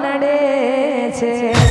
નડે છે.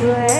Yeah.